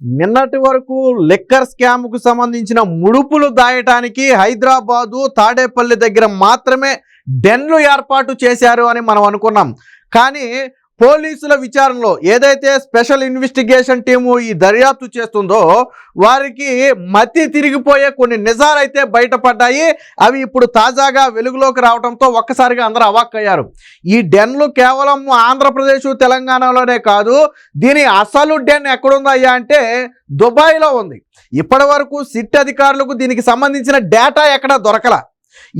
నిన్నటి వరకు లిక్కర్ స్కామ్కు సంబంధించిన ముడుపులు దాయటానికి హైదరాబాదు తాడేపల్లి దగ్గర మాత్రమే డెన్లు ఏర్పాటు చేశారు అని మనం అనుకున్నాం. కానీ పోలీసుల విచారణలో ఏదైతే స్పెషల్ ఇన్వెస్టిగేషన్ టీము ఈ దర్యాప్తు చేస్తుందో వారికి మతి తిరిగిపోయే కొన్ని నిజాలైతే బయటపడ్డాయి. అవి ఇప్పుడు తాజాగా వెలుగులోకి రావడంతో ఒక్కసారిగా అందరూ అవాక్కయ్యారు. ఈ డెన్లు కేవలం ఆంధ్రప్రదేశ్ తెలంగాణలోనే కాదు దీని అసలు డెన్ ఎక్కడుందయ్యా అంటే దుబాయ్లో ఉంది. ఇప్పటి వరకు సిట్ అధికారులకు దీనికి సంబంధించిన డేటా ఎక్కడ దొరకలా.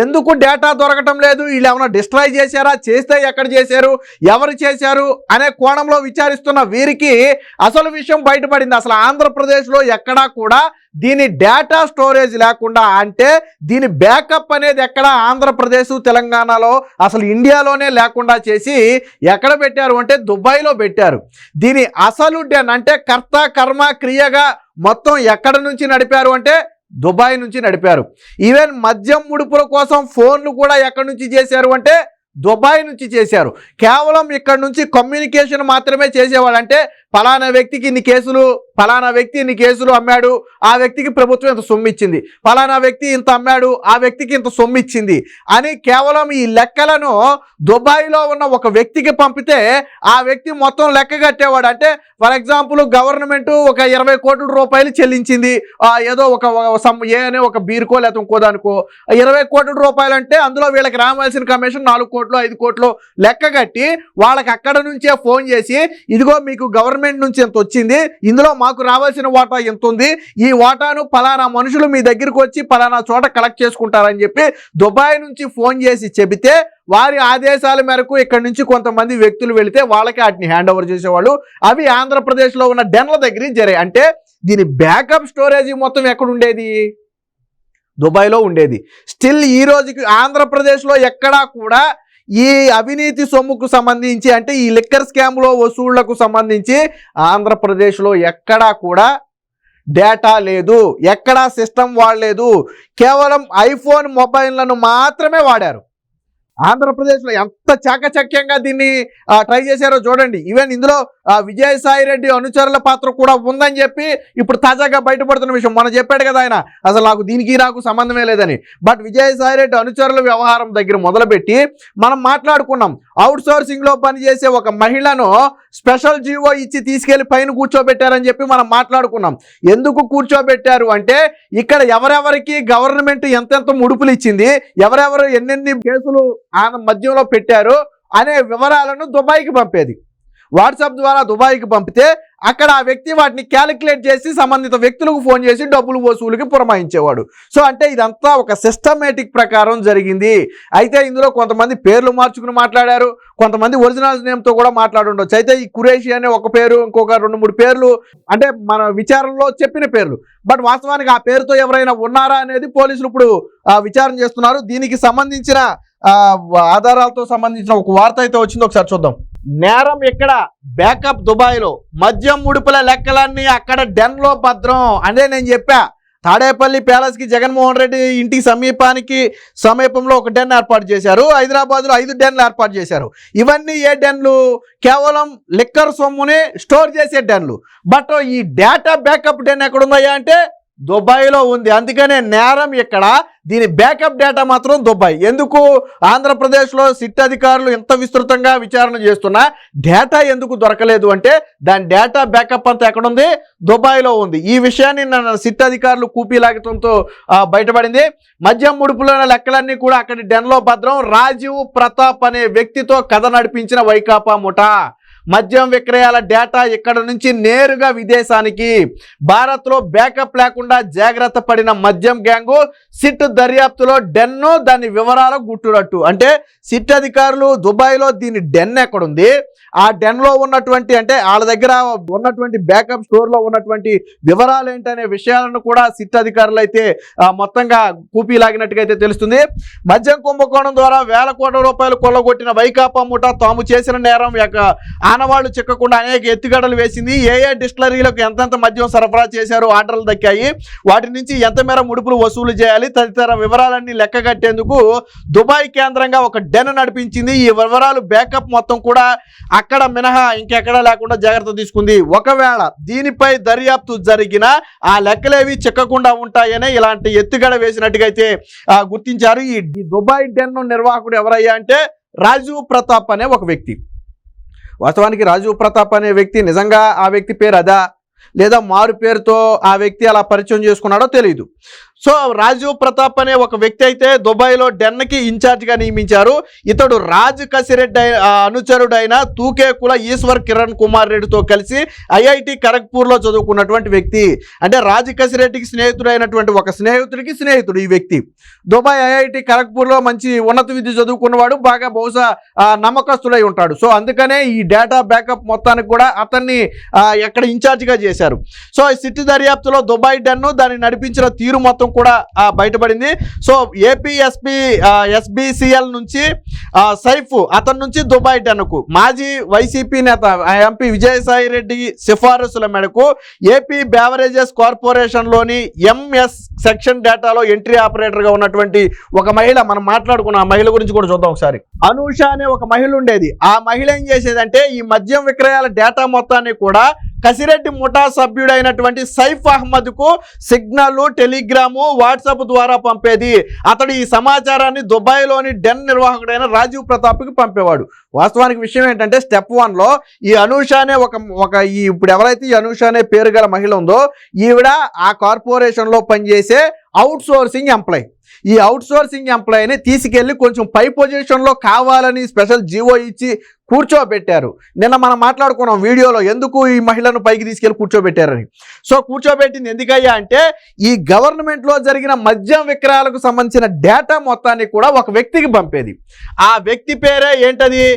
ఎందుకు డేటా దొరకటం లేదు? వీళ్ళు ఏమైనా డిస్ట్రాయ్ చేశారా? చేస్తే ఎక్కడ చేశారు? ఎవరు చేశారు? అనే కోణంలో విచారిస్తున్న వీరికి అసలు విషయం బయటపడింది. అసలు ఆంధ్రప్రదేశ్లో ఎక్కడా కూడా దీని డేటా స్టోరేజ్ లేకుండా అంటే దీని బ్యాకప్ అనేది ఎక్కడ ఆంధ్రప్రదేశ్ తెలంగాణలో అసలు ఇండియాలోనే లేకుండా చేసి ఎక్కడ పెట్టారు అంటే దుబాయ్లో పెట్టారు. దీని అసలు అంటే కర్త కర్మ క్రియగా మొత్తం ఎక్కడ నుంచి నడిపారు అంటే దుబాయ్ నుంచి నడిపారు. ఈవెన్ మద్యం ముడుపుల కోసం ఫోన్లు కూడా ఎక్కడి నుంచి చేశారు అంటే దుబాయ్ నుంచి చేశారు. కేవలం ఇక్కడ నుంచి కమ్యూనికేషన్ మాత్రమే చేసేవాళ్ళు. అంటే ఫలానా వ్యక్తికి ఇన్ని కేసులు ఫలానా వ్యక్తి ఇన్ని కేసులు అమ్మాడు ఆ వ్యక్తికి ప్రభుత్వం ఇంత సొమ్ము ఇచ్చింది. ఫలానా వ్యక్తి ఇంత అమ్మాడు ఆ వ్యక్తికి ఇంత సొమ్ము ఇచ్చింది. అని కేవలం ఈ లెక్కలను దుబాయ్లో ఉన్న ఒక వ్యక్తికి పంపితే ఆ వ్యక్తి మొత్తం లెక్క కట్టేవాడు. అంటే ఫర్ ఎగ్జాంపుల్ గవర్నమెంట్ ఒక ఇరవై కోట్ల రూపాయలు చెల్లించింది. ఏదో ఒక సమ్ ఏ అనే ఒక బీరుకో లేకపోతే ఇంకో దానికో. ఇరవై కోట్ల రూపాయలు అంటే అందులో వీళ్ళకి రావాల్సిన కమిషన్ నాలుగు కోట్లు ఐదు కోట్లు లెక్క కట్టి వాళ్ళకి అక్కడ నుంచే ఫోన్ చేసి ఇదిగో మీకు గవర్నమెంట్ నుంచి ఎంత వచ్చింది ఇందులో మాకు రావాల్సిన వాటా ఎంత ఉంది ఈ వాటాను పలానా మనుషులు మీ దగ్గరికి వచ్చి పలానా చోట కలెక్ట్ చేసుకుంటారని చెప్పి దుబాయ్ నుంచి ఫోన్ చేసి చెబితే వారి ఆదేశాల మేరకు ఇక్కడ నుంచి కొంతమంది వ్యక్తులు వెళితే వాళ్ళకి వాటిని హ్యాండ్ ఓవర్ చేసేవాళ్ళు. అవి ఆంధ్రప్రదేశ్లో ఉన్న డెన్ల దగ్గర జరిగాయి అంటే దీని బ్యాకప్ స్టోరేజ్ మొత్తం ఎక్కడ ఉండేది? దుబాయ్లో ఉండేది. స్టిల్ ఈ రోజుకి ఆంధ్రప్రదేశ్లో ఎక్కడా కూడా ఈ అవినీతి సొమ్ముకు సంబంధించి అంటే ఈ లిక్కర్ స్కామ్లో వసూళ్ళకు సంబంధించి ఆంధ్రప్రదేశ్లో ఎక్కడా కూడా డేటా లేదు. ఎక్కడా సిస్టమ్ వాడలేదు. కేవలం ఐఫోన్ మొబైల్లను మాత్రమే వాడారు. ఆంధ్రప్రదేశ్లో ఎంత చాకచక్యంగా దీన్ని ట్రై చేశారో చూడండి. ఈవెన్ ఇందులో ఆ, విజయసాయి రెడ్డి అనుచరుల పాత్ర కూడా ఉందని చెప్పి ఇప్పుడు తాజాగా బయటపడుతున్న విషయం. మనం చెప్పాడు కదా ఆయన అసలు నాకు దీనికి నాకు సంబంధమే లేదని. బట్ విజయసాయి రెడ్డి అనుచరుల వ్యవహారం దగ్గర మొదలుపెట్టి మనం మాట్లాడుకున్నాం. అవుట్ సోర్సింగ్లో పనిచేసే ఒక మహిళను స్పెషల్ జీవో ఇచ్చి తీసుకెళ్ళి పైన కూర్చోబెట్టారని చెప్పి మనం మాట్లాడుకున్నాం. ఎందుకు కూర్చోబెట్టారు అంటే ఇక్కడ ఎవరెవరికి గవర్నమెంట్ ఎంతెంత ముడుపులు ఇచ్చింది ఎవరెవరు ఎన్నెన్ని కేసులు ఆయన మధ్యంలో పెట్టారు అనే వివరాలను దుబాయ్కి పంపేది. వాట్సాప్ ద్వారా దుబాయ్కి పంపితే అక్కడ ఆ వ్యక్తి వాటిని క్యాలిక్యులేట్ చేసి సంబంధిత వ్యక్తులకు ఫోన్ చేసి డబ్బులు వసూలుకి పురమాయించేవాడు. సో అంటే ఇదంతా ఒక సిస్టమేటిక్ ప్రకారం జరిగింది. అయితే ఇందులో కొంతమంది పేర్లు మార్చుకుని మాట్లాడారు. కొంతమంది ఒరిజినల్ నేమ్తో కూడా మాట్లాడుండొచ్చు. అయితే ఈ కురేషి అనే ఒక పేరు ఇంకొక రెండు మూడు పేర్లు అంటే మన విచారణలో చెప్పిన పేర్లు. బట్ వాస్తవానికి ఆ పేరుతో ఎవరైనా ఉన్నారా అనేది పోలీసులు ఇప్పుడు విచారణ చేస్తున్నారు. దీనికి సంబంధించిన ఆధారాలతో సంబంధించిన ఒక వార్త అయితే వచ్చింది ఒకసారి చూద్దాం. నేరం ఇక్కడ బ్యాకప్ దుబాయ్లో మద్యం ముడుపుల లెక్కలన్నీ అక్కడ డెన్లో భద్రం అంటే నేను చెప్పా. తాడేపల్లి ప్యాలెస్కి జగన్మోహన్ రెడ్డి ఇంటికి సమీపానికి సమీపంలో ఒక డెన్ ఏర్పాటు చేశారు. హైదరాబాద్లో ఐదు డెన్లు ఏర్పాటు చేశారు. ఇవన్నీ ఏ డెన్లు? కేవలం లిక్కర్ సొమ్ముని స్టోర్ చేసే డెన్లు. బట్ ఈ డేటా బ్యాకప్ డెన్ ఎక్కడుందయ్యా అంటే దుబాయ్లో ఉంది. అందుకనే నేరం ఇక్కడ. దీని బ్యాకప్ డేటా మాత్రం దుబాయ్. ఎందుకు? ఆంధ్రప్రదేశ్లో సిట్ అధికారులు ఇంత విస్తృతంగా విచారణ చేస్తున్నా డేటా ఎందుకు దొరకలేదు అంటే దాని డేటా బ్యాకప్ అంతా ఎక్కడుంది? దుబాయ్లో ఉంది. ఈ విషయాన్ని నన్ను సిట్ అధికారులు కూపీలాగటంతో బయటపడింది. మద్యం ముడుపులోని లెక్కలన్నీ కూడా అక్కడి డెన్లో భద్రం. రాజీవ్ ప్రతాప్ అనే వ్యక్తితో కథ నడిపించిన వైకాపా ముఠా. మద్యం విక్రయాల డేటా ఇక్కడ నుంచి నేరుగా విదేశానికి. భారత్లో బ్యాకప్ లేకుండా జాగ్రత్త పడిన మద్యం గ్యాంగు సిట్ దర్యాప్తులో డెన్ను దాని వివరాలు గుట్టునట్టు. అంటే సిట్ అధికారులు దుబాయ్లో దీని డెన్ ఎక్కడుంది? ఆ డెన్లో ఉన్నటువంటి అంటే వాళ్ళ దగ్గర ఉన్నటువంటి బ్యాకప్ స్టోర్లో ఉన్నటువంటి వివరాలు ఏంటనే విషయాలను కూడా సిట్ అధికారులు అయితే మొత్తంగా కూపీ లాగినట్టుగా అయితే తెలుస్తుంది. మద్యం కుంభకోణం ద్వారా వేల కోట్ల రూపాయలు కొల్లగొట్టిన వైకాపా ముఠా తాము చేసిన నేరం యొక్క ఆనవాళ్ళు చిక్కకుండా అనేక ఎత్తుగడలు వేసింది. ఏ ఏ డిస్టిలరీలకు ఎంతెంత మద్యం సరఫరా చేశారు ఆర్డర్లు దక్కాయి. వాటి నుంచి ఎంత మేర ముడుపులు వసూలు చేయాలి తదితర వివరాలన్నీ లెక్క కట్టేందుకు దుబాయ్ కేంద్రంగా ఒక డెన్ నడిపించింది. ఈ వివరాలు బ్యాకప్ మొత్తం కూడా అక్కడ మినహా ఇంకెక్కడా లేకుండా జాగ్రత్త తీసుకుంది. ఒకవేళ దీనిపై దర్యాప్తు జరిగిన ఆ లెక్కలేవి చిక్కకుండా ఉంటాయనే ఇలాంటి ఎత్తుగడ వేసినట్టుగా అయితే గుర్తించారు. ఈ ఈ దుబాయ్ డెన్ నిర్వాహకుడు ఎవరయ్యా అంటే రాజీవ్ ప్రతాప్ అనే ఒక వ్యక్తి. వాస్తవానికి రాజీవ్ ప్రతాప్ అనే వ్యక్తి నిజంగా ఆ వ్యక్తి పేరు అదా? లేదా మారు పేరుతో ఆ వ్యక్తి అలా పరిచయం చేసుకున్నాడో తెలియదు సో రాజీవ్ ప్రతాప్ అనే ఒక వ్యక్తి అయితే దుబాయ్లో డెన్కి ఇన్ఛార్జ్గా నియమించారు. ఇతడు రాజ్ కసిరెడ్డి అనుచరుడైన తూకే కుల ఈశ్వర్ కిరణ్ కుమార్ రెడ్డితో కలిసి ఐఐటి ఖరగ్పూర్లో చదువుకున్నటువంటి వ్యక్తి. అంటే రాజ్ కసిరెడ్డికి స్నేహితుడైనటువంటి ఒక స్నేహితుడికి స్నేహితుడు ఈ వ్యక్తి. దుబాయ్ ఐఐటి ఖరగ్పూర్లో మంచి ఉన్నత విద్య చదువుకున్నవాడు బాగా బహుశా నమ్మకస్తుడై ఉంటాడు. సో అందుకనే ఈ డేటా బ్యాకప్ మొత్తానికి కూడా అతన్ని ఎక్కడ ఇన్ఛార్జ్గా చేశారు. సో ఈ సిటీ దర్యాప్తులో దుబాయ్ డెన్ను దాన్ని నడిపించిన తీరు మొత్తం కూడా బయటపడింది. సో ఏపీఎస్పీ ఎస్బీసీఎల్ నుంచి సైఫ్ అతని నుంచి దుబాయ్ టెన్కు మాజీ వైసీపీ నేత ఆ, ఎంపీ విజయసాయి రెడ్డి సిఫారసుల మేరకు ఏపీ బ్యావరేజెస్ కార్పొరేషన్లోని ఎంఎస్ సెక్షన్ డేటాలో ఎంట్రీ ఆపరేటర్గా ఉన్నటువంటి ఒక మహిళ మనం మాట్లాడుకున్న ఆ మహిళ గురించి కూడా చూద్దాం ఒకసారి. అనూష అనే ఒక మహిళ ఉండేది. ఆ మహిళ ఏం చేసేదంటే ఈ మద్యం విక్రయాల డేటా మొత్తాన్ని కూడా కసిరెడ్డి ముఠా సభ్యుడైనటువంటి సైఫ్ అహ్మద్కు సిగ్నల్ టెలిగ్రాము వాట్సాప్ ద్వారా పంపేది. అతడు ఈ సమాచారాన్ని దుబాయ్లోని డెన్ నిర్వాహకుడైన రాజీవ్ ప్రతాప్కి పంపేవాడు. వాస్తవానికి విషయం ఏంటంటే స్టెప్ వన్లో ఈ అనూష అనే ఒక ఒక ఈ ఇప్పుడు ఎవరైతే ఈ అనూష అనే పేరు గల మహిళ ఉందో ఈవిడ ఆ కార్పొరేషన్లో పనిచేసే అవుట్ సోర్సింగ్ ఎంప్లాయీ ఈ అవుట్ సోర్సింగ్ ఎంప్లాయీని తీసుకెళ్ళి కొంచెం పై పొజిషన్లో కావాలని స్పెషల్ జీవో ఇచ్చి కూర్చోబెట్టారు. నిన్న మనం మాట్లాడుకున్నాం వీడియోలో ఎందుకు ఈ మహిళను పైకి తీసుకెళ్ళి కూర్చోబెట్టారని. సో కూర్చోబెట్టింది ఎందుకయ్యా అంటే ఈ గవర్నమెంట్లో జరిగిన మద్యం విక్రయాలకు సంబంధించిన డేటా మొత్తాన్ని కూడా ఒక వ్యక్తికి పంపేది. ఆ వ్యక్తి పేరే ఏంటది?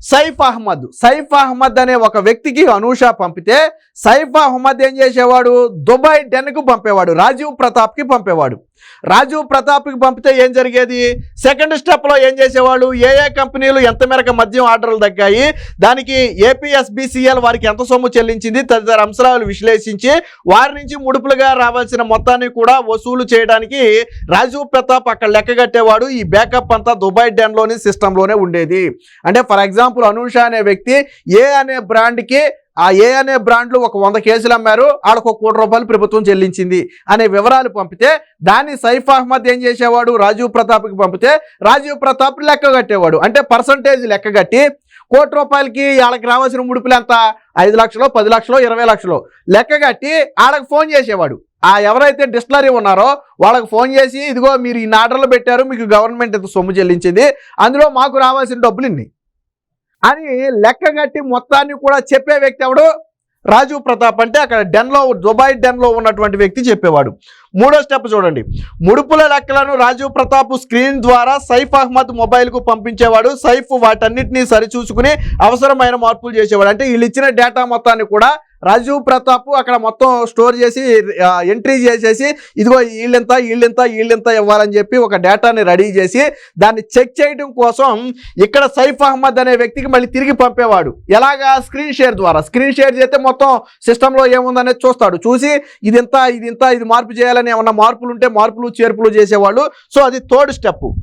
సైఫ్ అహ్మద్. సైఫ్ అహ్మద్ అనే ఒక వ్యక్తికి అనూష పంపితే సైఫ్ అహ్మద్ ఏం చేసేవాడు? దుబాయ్ డెన్కు పంపేవాడు రాజీవ్ ప్రతాప్కి పంపేవాడు. రాజీవ్ ప్రతాప్కి పంపితే ఏం జరిగేది? సెకండ్ స్టెప్లో ఏం చేసేవాడు? ఏ ఏ కంపెనీలు ఎంత మేరకు మద్యం ఆర్డర్లు తగ్గాయి? దానికి ఏపీఎస్బిసిఎల్ వారికి ఎంత సొమ్ము చెల్లించింది? తదితర అంశాలు విశ్లేషించి వారి నుంచి ముడుపులుగా రావాల్సిన మొత్తాన్ని కూడా వసూలు చేయడానికి రాజీవ్ ప్రతాప్ అక్కడ లెక్క కట్టేవాడు. ఈ బ్యాకప్ అంతా దుబాయ్ డెన్లోని సిస్టంలోనే ఉండేది. అంటే ఫర్ ఎగ్జాంపుల్ అనూష అనే వ్యక్తి ఏ అనే బ్రాండ్కి ఆ ఏ అనే బ్రాండ్లు ఒక వంద కేసులు అమ్మారు. ఆడకు ఒక కోటి రూపాయలు ప్రభుత్వం చెల్లించింది అనే వివరాలు పంపితే దాన్ని సైఫ్ అహ్మద్ ఏం చేసేవాడు? రాజీవ్ ప్రతాప్కి పంపితే రాజీవ్ ప్రతాప్ లెక్క కట్టేవాడు. అంటే పర్సంటేజ్ లెక్క కట్టి కోటి రూపాయలకి వాళ్ళకి రావాల్సిన ముడుపులు ఎంత? ఐదు లక్షలు పది లక్షలు ఇరవై లక్షలు లెక్క కట్టి ఆడకు ఫోన్ చేసేవాడు. ఆ ఎవరైతే డిస్టిలరీ ఉన్నారో వాళ్ళకి ఫోన్ చేసి ఇదిగో మీరు ఈ ఆర్డర్లు పెట్టారు మీకు గవర్నమెంట్ ఇంత సొమ్ము చెల్లించింది. అందులో మాకు రావాల్సిన డబ్బులు ఇన్ని. అని లెక్క కట్టి మొత్తాన్ని కూడా చెప్పే వ్యక్తి ఎవడు? రాజీవ్ ప్రతాప్ అంటే అక్కడ డెన్లో దుబాయ్ డెన్లో ఉన్నటువంటి వ్యక్తి చెప్పేవాడు. మూడో స్టెప్ చూడండి. ముడుపుల లెక్కలను రాజీవ్ ప్రతాప్ స్క్రీన్ ద్వారా సైఫ్ అహ్మద్ మొబైల్కు పంపించేవాడు. సైఫ్ వాటన్నిటిని సరిచూసుకుని అవసరమైన మార్పులు చేసేవాడు. అంటే వీళ్ళు ఇచ్చిన డేటా మొత్తాన్ని కూడా రాజీవ్ ప్రతాప్ అక్కడ మొత్తం స్టోర్ చేసి ఎంట్రీ చేసేసి ఇదిగో వీళ్ళెంత వీళ్ళెంత వీళ్ళెంత ఇవ్వాలని చెప్పి ఒక డేటాని రెడీ చేసి దాన్ని చెక్ చేయడం కోసం ఇక్కడ సైఫ్ అహ్మద్ అనే వ్యక్తికి మళ్ళీ తిరిగి పంపేవాడు. ఎలాగా? స్క్రీన్ షేర్ ద్వారా. స్క్రీన్ షేర్ చేస్తే మొత్తం సిస్టంలో ఏముందనేది చూస్తాడు. చూసి ఇది ఇదింత ఇది ఇంత ఇది మార్పు చేయాలని ఏమన్నా మార్పులు ఉంటే మార్పులు చేర్పులు చేసేవాళ్ళు. సో అది థర్డ్ స్టెప్.